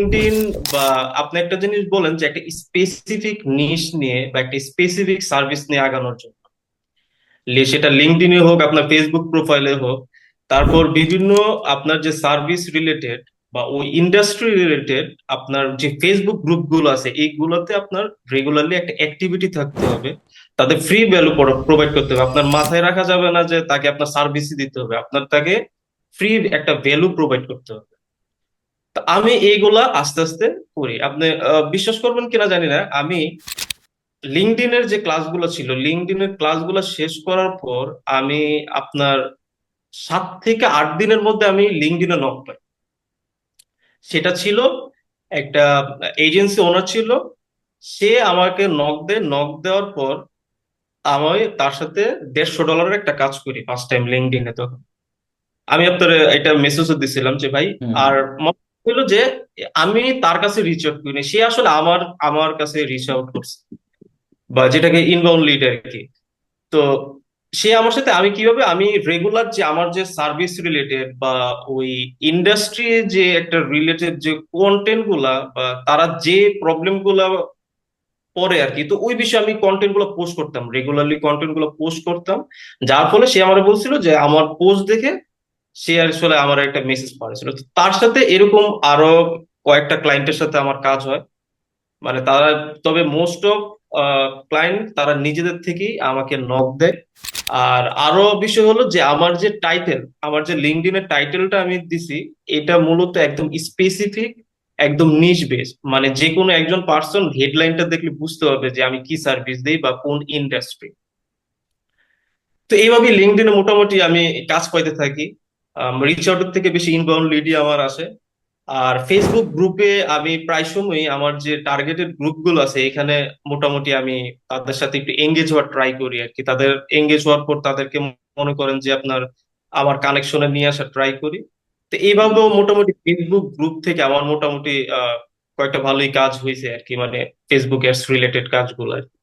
LinkedIn বা আপনি একটা জিনিস বলেন যে একটা স্পেসিফিক নিশ নিয়ে বা একটা স্পেসিফিক সার্ভিস নিয়ে আগানোর জন্য। সেটা লিঙ্কডইনে হোক, আপনার ফেসবুক প্রোফাইলে হোক, তারপর বিভিন্ন আপনার যে সার্ভিস রিলেটেড বা ওই ইন্ডাস্ট্রি রিলেটেড আপনার যে ফেসবুক গ্রুপগুলো আছে, এইগুলোতে আপনার রেগুলারলি একটা অ্যাক্টিভিটি থাকতে হবে। তাদের ফ্রি ভ্যালু প্রোভাইড করতে হবে। আপনার মাথায় রাখা যাবে না যে তাকে আপনার সার্ভিসই দিতে হবে। আপনার তাকে ফ্রি একটা ভ্যালু প্রোভাইড করতে হবে। আমি এইগুলা আস্তে আস্তে করি। আপনি বিশ্বাস করবেন কিনা জানি না। আমি লিঙ্কডইনের যে ক্লাসগুলো ছিল লিঙ্কডইনের ক্লাসগুলো শেষ করার পর আমি আপনার সাত থেকে আট দিনের মধ্যে আমি লিঙ্কডইনে নক পাই। সেটা ছিল একটা এজেন্সি ওনার ছিল। সে আমাকে নক দেয় নক দেওয়ার পর আমি তার সাথে দেড়শো ডলারের একটা কাজ করি ফার্স্ট টাইম লিঙ্কডইনে তখন। আমি আপনার এটা মেসেজও দিছিলাম যে ভাই আর হলো যে, আমি তার কাছে রিচ আউট করিনি। সে আসলে আমার আমার কাছে রিচ আউট করছে। বা যেটাকে ইনবাউন্ড লিড আর কি। তো সে আমার সাথে, আমি কীভাবে, আমি রেগুলার যে আমার যে সার্ভিস রিলেটেড বা ওই ইন্ডাস্ট্রি যে একটা রিলেটেড যে কন্টেন্টগুলা বা তারা যে প্রবলেমগুলা পরে আর কি, তো ওই বিষয়ে আমি কন্টেন্টগুলো পোস্ট করতাম। রেগুলারলি কন্টেন্টগুলো পোস্ট করতাম। যার ফলে সে আমার বলছিল যে, আমার পোস্ট দেখে সে আসলে আমার একটা মেসেজ পাঠিয়েছিল। তার সাথে এরকম আরও কয়েকটা ক্লায়েন্টের সাথে আমার কাজ হয়। মানে তারা, তবে মোস্ট অফ ক্লায়েন্ট তারা নিজেদের থেকেই আমাকে নক দেয়। আর আরও বিষয় হলো যে আমার যে টাইটেল আমার যে লিঙ্কডইনের টাইটেলটা আমি দিছি, এটা মূলত একদম স্পেসিফিক একদম নিশ বেস মানে যে কোনো একজন পার্সন হেডলাইনটা দেখলে বুঝতে পারবে যে আমি কি সার্ভিস দিই বা কোন ইন্ডাস্ট্রি তো এইভাবে লিঙ্কডইনে মোটামুটি আমি কাজ পাইতে থাকি। রিচ আউটের থেকে বেশি ইনবাউন্ড লিডই আমার আসে আর ফেসবুক গ্রুপে আমি প্রায় সময়ই আমার যে টার্গেটেড গ্রুপগুলো আছে, এখানে মোটামুটি আমি তাদের সাথে একটু এঙ্গেজ হওয়ার ট্রাই করি আর কি। তাদের এঙ্গেজ হওয়ার পর তাদেরকে মনে করেন যে আপনার আমার কানেকশনে নিয়ে আসার ট্রাই করি। তো এইভাবেও মোটামুটি ফেসবুক গ্রুপ থেকে আমার মোটামুটি কয়েকটা ভালোই কাজ হয়েছে আর কি। মানে ফেসবুক অ্যাডস রিলেটেড কাজগুলো আর কি।